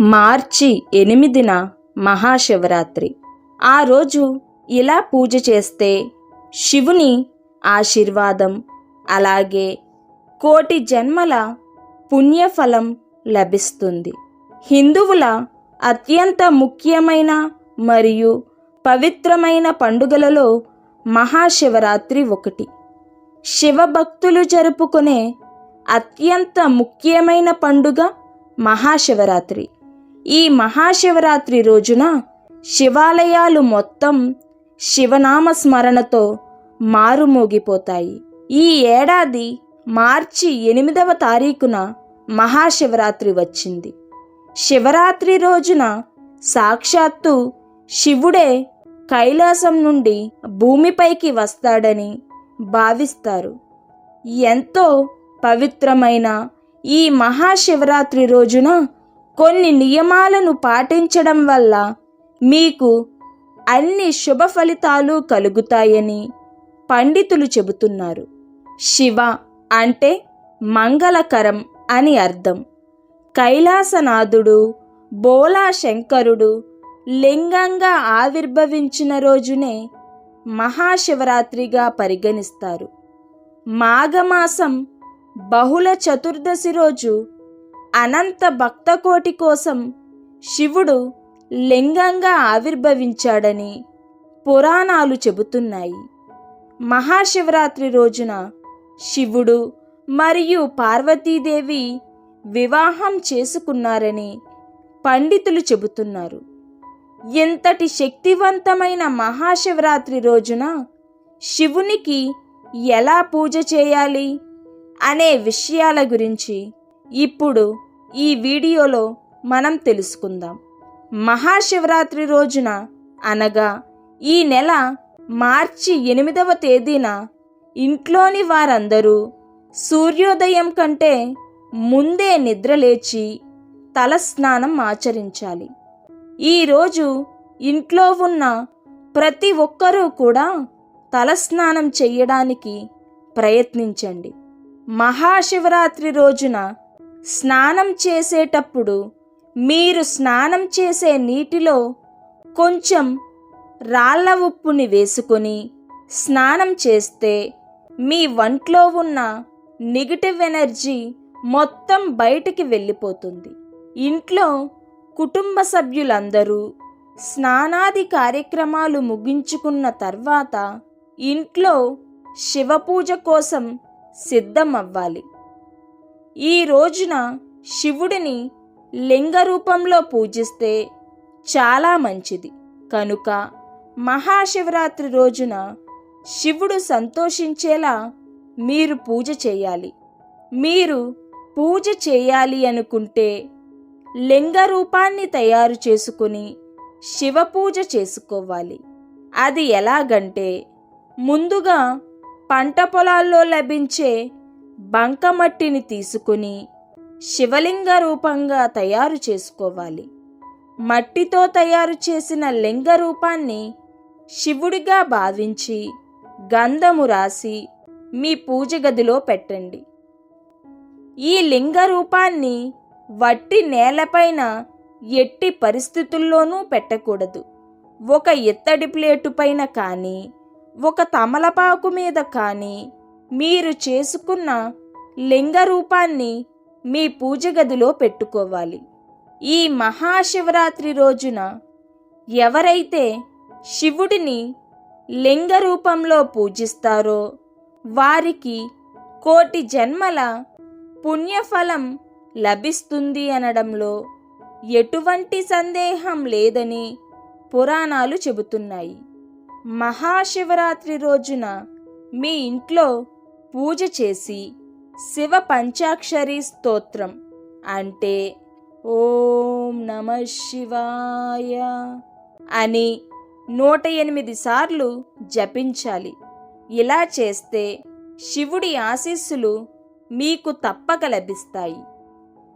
మార్చి ఎనిమిదిన మహాశివరాత్రి. ఆ రోజు ఇలా పూజ చేస్తే శివుని ఆశీర్వాదం అలాగే కోటి జన్మల పుణ్యఫలం లభిస్తుంది. హిందువుల అత్యంత ముఖ్యమైన మరియు పవిత్రమైన పండుగలలో మహాశివరాత్రి ఒకటి. శివభక్తులు జరుపుకునే అత్యంత ముఖ్యమైన పండుగ మహాశివరాత్రి. ఈ మహాశివరాత్రి రోజున శివాలయాలు మొత్తం శివనామ స్మరణతో మారుమోగిపోతాయి. ఈ ఏడాది మార్చి ఎనిమిదవ తారీఖున మహాశివరాత్రి వచ్చింది. శివరాత్రి రోజున సాక్షాత్తు శివుడే కైలాసం నుండి భూమిపైకి వస్తాడని భావిస్తారు. ఎంతో పవిత్రమైన ఈ మహాశివరాత్రి రోజున కొన్ని నియమాలను పాటించడం వల్ల మీకు అన్ని శుభ ఫలితాలు కలుగుతాయని పండితులు చెబుతున్నారు. శివ అంటే మంగళకరం అని అర్థం. కైలాసనాథుడు బోలా శంకరుడు లింగంగా ఆవిర్భవించిన రోజునే మహాశివరాత్రిగా పరిగణిస్తారు. మాఘమాసం బహుళ చతుర్దశి రోజు అనంత భక్తకోటి కోసం శివుడు లింగంగా ఆవిర్భవించాడని పురాణాలు చెబుతున్నాయి. మహాశివరాత్రి రోజున శివుడు మరియు పార్వతీదేవి వివాహం చేసుకున్నారని పండితులు చెబుతున్నారు. ఎంతటి శక్తివంతమైన మహాశివరాత్రి రోజున శివునికి ఎలా పూజ చేయాలి అనే విషయాల గురించి ఇప్పుడు ఈ వీడియోలో మనం తెలుసుకుందాం. మహాశివరాత్రి రోజున అనగా ఈ నెల మార్చి ఎనిమిదవ తేదీన ఇంట్లోని వారందరూ సూర్యోదయం కంటే ముందే నిద్రలేచి తలస్నానం ఆచరించాలి. ఈరోజు ఇంట్లో ఉన్న ప్రతి ఒక్కరూ కూడా తలస్నానం చెయ్యడానికి ప్రయత్నించండి. మహాశివరాత్రి రోజున స్నానం చేసేటప్పుడు మీరు స్నానం చేసే నీటిలో కొంచెం రాళ్ళ ఉప్పుని వేసుకొని స్నానం చేస్తే మీ వంట్లో ఉన్న నెగిటివ్ ఎనర్జీ మొత్తం బయటికి వెళ్ళిపోతుంది. ఇంట్లో కుటుంబ సభ్యులందరూ స్నానాది కార్యక్రమాలు ముగించుకున్న తర్వాత ఇంట్లో శివపూజ కోసం సిద్ధం అవ్వాలి ఈ రోజున శివుడిని లింగ రూపంలో పూజిస్తే చాలా మంచిది. కనుక మహాశివరాత్రి రోజున శివుడు సంతోషించేలా మీరు పూజ చేయాలి. మీరు పూజ చేయాలి అనుకుంటే లింగ రూపాన్ని తయారు చేసుకుని శివ పూజ చేసుకోవాలి. అది ఎలాగంటే ముందుగా పంట పొలాల్లో లభించే బంకమట్టిని తీసుకుని శివలింగ రూపంగా తయారు చేసుకోవాలి. మట్టితో తయారు చేసిన లింగ రూపాన్ని శివుడిగా భావించి గంధము రాసి మీ పూజ గదిలో పెట్టండి. ఈ లింగ రూపాన్ని వట్టి నేలపైన ఎట్టి పరిస్థితుల్లోనూ పెట్టకూడదు. ఒక ఇత్తడి ప్లేటు పైన కానీ ఒక తమలపాకు మీద కానీ మీరు చేసుకున్న లింగ రూపాన్ని మీ పూజ గదిలో పెట్టుకోవాలి. ఈ మహాశివరాత్రి రోజున ఎవరైతే శివుడిని లింగ రూపంలో పూజిస్తారో వారికి కోటి జన్మల పుణ్యఫలం లభిస్తుంది అనడంలో ఎటువంటి సందేహం లేదని పురాణాలు చెబుతున్నాయి. మహాశివరాత్రి రోజున మీ ఇంట్లో పూజ చేసి శివ పంచాక్షరి స్తోత్రం అంటే ఓం నమ శివాయ అని నూట ఎనిమిది సార్లు జపించాలి. ఇలా చేస్తే శివుడి ఆశీస్సులు మీకు తప్పక లభిస్తాయి.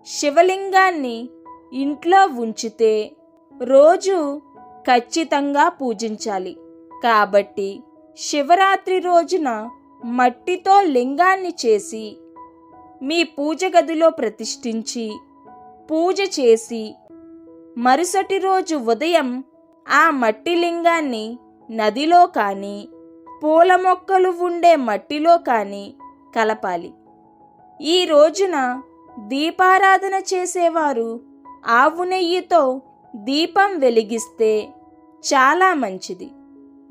శివలింగాన్ని ఇంట్లో ఉంచితే రోజు ఖచ్చితంగా పూజించాలి. కాబట్టి శివరాత్రి రోజున మట్టితో లింగాన్ని చేసి మీ పూజ గదిలో ప్రతిష్ఠించి పూజ చేసి మరుసటి రోజు ఉదయం ఆ మట్టి లింగాన్ని నదిలో కానీ పూల మొక్కలు ఉండే మట్టిలో కానీ కలపాలి. ఈ రోజున దీపారాధన చేసేవారు ఆవు నెయ్యితో దీపం వెలిగిస్తే చాలా మంచిది.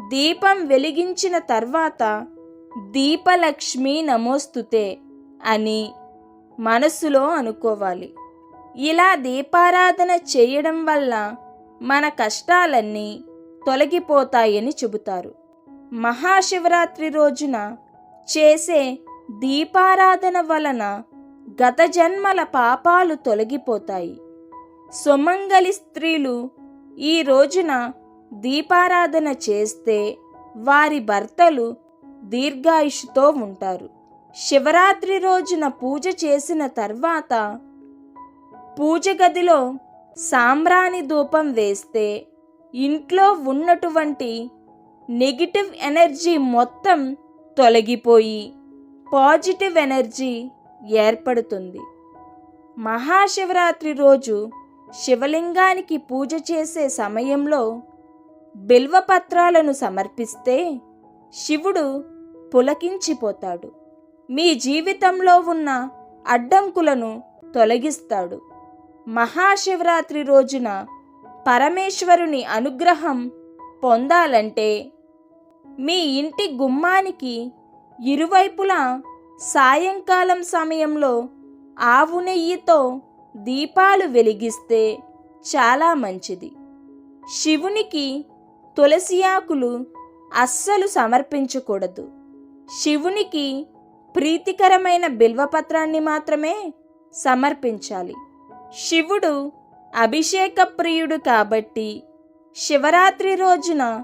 దీపం వెలిగించిన తర్వాత దీపలక్ష్మి నమోస్తుతే అని మనసులో అనుకోవాలి. ఇలా దీపారాధన చేయడం వల్ల మన కష్టాలన్నీ తొలగిపోతాయని చెబుతారు. మహాశివరాత్రి రోజున చేసే దీపారాధన వలన గత జన్మల పాపాలు తొలగిపోతాయి. సుమంగలి స్త్రీలు ఈ రోజున దీపారాధన చేస్తే వారి భర్తలు దీర్ఘాయుషుతో ఉంటారు. శివరాత్రి రోజున పూజ చేసిన తర్వాత పూజ గదిలో సాంబ్రాణి ధూపం వేస్తే ఇంట్లో ఉన్నటువంటి నెగిటివ్ ఎనర్జీ మొత్తం తొలగిపోయి పాజిటివ్ ఎనర్జీ ఏర్పడుతుంది. మహాశివరాత్రి రోజు శివలింగానికి పూజ చేసే సమయంలో బిల్వపత్రాలను సమర్పిస్తే శివుడు పులకించిపోతాడు. మీ జీవితంలో ఉన్న అడ్డంకులను తొలగిస్తాడు. మహాశివరాత్రి రోజున పరమేశ్వరుని అనుగ్రహం పొందాలంటే మీ ఇంటి గుమ్మానికి ఇరువైపులా సాయంకాలం సమయంలో ఆవు నెయ్యితో దీపాలు వెలిగిస్తే చాలా మంచిది. శివునికి తులసి ఆకులు అస్సలు సమర్పించకూడదు. శివునికి ప్రీతికరమైన బిల్వపత్రాన్ని మాత్రమే సమర్పించాలి. శివుడు అభిషేక ప్రియుడు కాబట్టి శివరాత్రి రోజున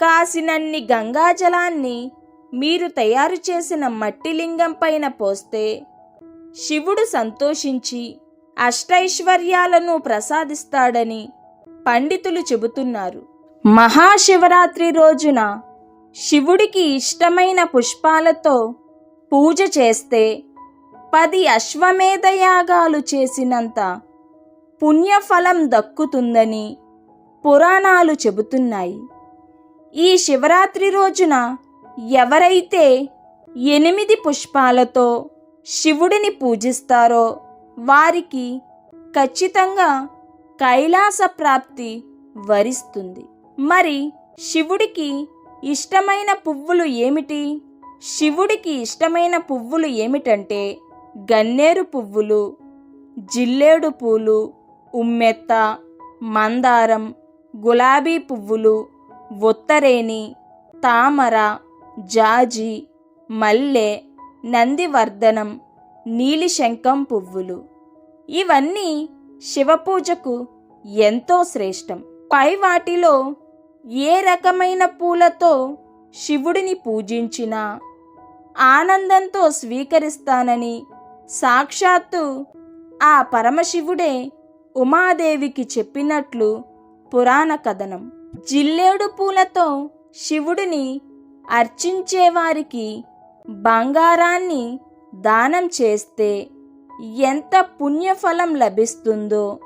కాసినన్ని గంగాజలాన్ని మీరు తయారు చేసిన మట్టి లింగం పైన పోస్తే శివుడు సంతోషించి అష్టైశ్వర్యాలను ప్రసాదిస్తాడని పండితులు చెబుతున్నారు. మహాశివరాత్రి రోజున శివుడికి ఇష్టమైన పుష్పాలతో పూజ చేస్తే పది అశ్వమేధ యాగాలు చేసినంత పుణ్యఫలం దక్కుతుందని పురాణాలు చెబుతున్నాయి. ఈ శివరాత్రి రోజున ఎవరైతే ఎనిమిది పుష్పాలతో శివుడిని పూజిస్తారో వారికి ఖచ్చితంగా కైలాస ప్రాప్తి వరిస్తుంది. మరి శివుడికి ఇష్టమైన పువ్వులు ఏమిటి? శివుడికి ఇష్టమైన పువ్వులు ఏమిటంటే గన్నేరు పువ్వులు జిల్లేడు పూలు ఉమ్మెత్త మందారం గులాబీ పువ్వులు ఉత్తరేణి తామర జాజి మల్లె నందివర్ధనం నీలిశంఖం పువ్వులు. ఇవన్నీ శివపూజకు ఎంతో శ్రేష్టం. పై వాటిలో ఏ రకమైన పూలతో శివుడిని పూజించినా ఆనందంతో స్వీకరిస్తానని సాక్షాత్తు ఆ పరమశివుడే ఉమాదేవికి చెప్పినట్లు పురాణ కథనం. జిల్లేడు పూలతో శివుడిని అర్చించేవారికి బంగారాన్ని దానం చేస్తే ఎంత పుణ్యఫలం లభిస్తుందో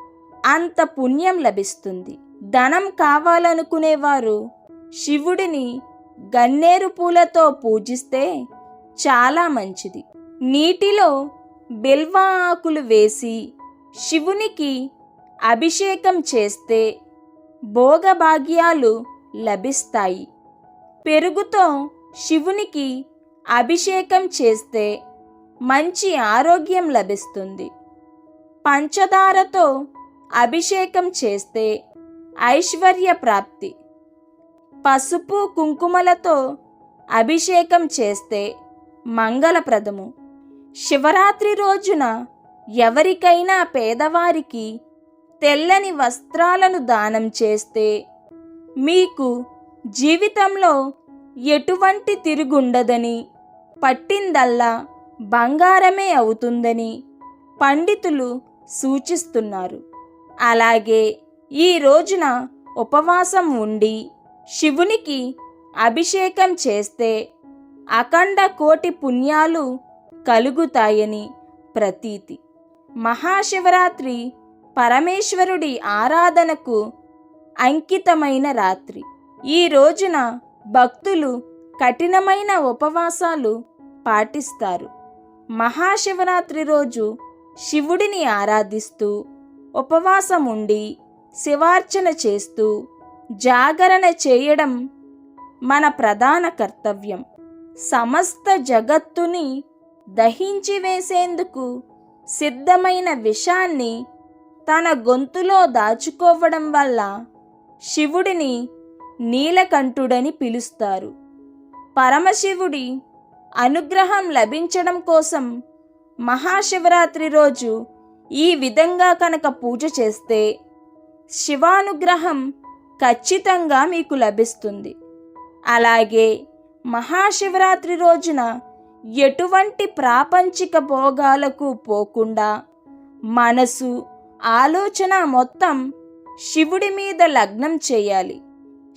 అంత పుణ్యం లభిస్తుంది. ధనం కావాలనుకునేవారు. శివుడిని గన్నేరు పూలతో పూజిస్తే చాలా మంచిది. నీటిలో బిల్వ ఆకులు వేసి శివునికి అభిషేకం చేస్తే భోగభాగ్యాలు లభిస్తాయి. పెరుగుతో శివునికి అభిషేకం చేస్తే మంచి ఆరోగ్యం లభిస్తుంది. పంచదారతో అభిషేకం చేస్తే ఐశ్వర్య ప్రాప్తి. పసుపు కుంకుమలతో అభిషేకం చేస్తే మంగళప్రదము. శివరాత్రి రోజున ఎవరికైనా పేదవారికి తెల్లని వస్త్రాలను దానం చేస్తే మీకు జీవితంలో ఎటువంటి తిరుగుండదని పట్టిందల్లా బంగారమే అవుతుందని పండితులు సూచిస్తున్నారు. అలాగే ఈ రోజున ఉపవాసం ఉండి శివునికి అభిషేకం చేస్తే అఖండ కోటి పుణ్యాలు కలుగుతాయని ప్రతీతి. మహాశివరాత్రి పరమేశ్వరుడి ఆరాధనకు అంకితమైన రాత్రి. ఈ రోజున భక్తులు కఠినమైన ఉపవాసాలు పాటిస్తారు. మహాశివరాత్రి రోజు శివుడిని ఆరాధిస్తూ ఉపవాసం ఉండి శివార్చన చేస్తూ జాగరణ చేయడం మన ప్రధాన కర్తవ్యం. సమస్త జగత్తుని దహించి వేసేందుకు సిద్ధమైన విషాన్ని తన గొంతులో దాచుకోవడం వల్ల శివుడిని నీలకంఠుడని పిలుస్తారు. పరమశివుడి అనుగ్రహం లభించడం కోసం మహాశివరాత్రి రోజు ఈ విధంగా కనుక పూజ చేస్తే శివానుగ్రహం ఖచ్చితంగా మీకు లభిస్తుంది. అలాగే మహాశివరాత్రి రోజున ఎటువంటి ప్రాపంచిక భోగాలకు పోకుండా మనసు ఆలోచన మొత్తం శివుడి మీద లగ్నం చేయాలి.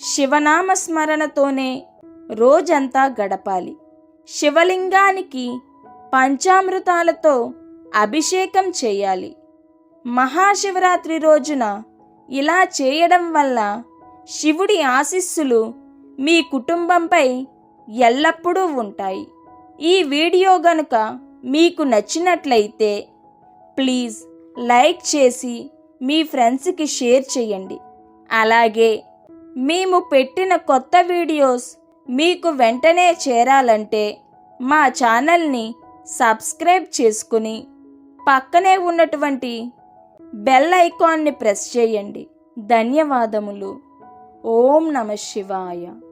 శివనామ స్మరణతోనే రోజంతా గడపాలి. శివలింగానికి పంచామృతాలతో అభిషేకం చేయాలి. మహాశివరాత్రి రోజున ఇలా చేయడం వల్ల శివుడి ఆశీస్సులు మీ కుటుంబంపై ఎల్లప్పుడూ ఉంటాయి. ఈ వీడియో గనుక మీకు నచ్చినట్లయితే ప్లీజ్ లైక్ చేసి మీ ఫ్రెండ్స్కి షేర్ చేయండి. అలాగే మేము పెట్టిన కొత్త వీడియోస్ మీకు వెంటనే చేరాలంటే మా ఛానల్ని సబ్స్క్రైబ్ చేసుకుని పక్కనే ఉన్నటువంటి బెల్ ఐకాన్ని ప్రెస్ చేయండి. ధన్యవాదములు. ఓం నమ శివాయ.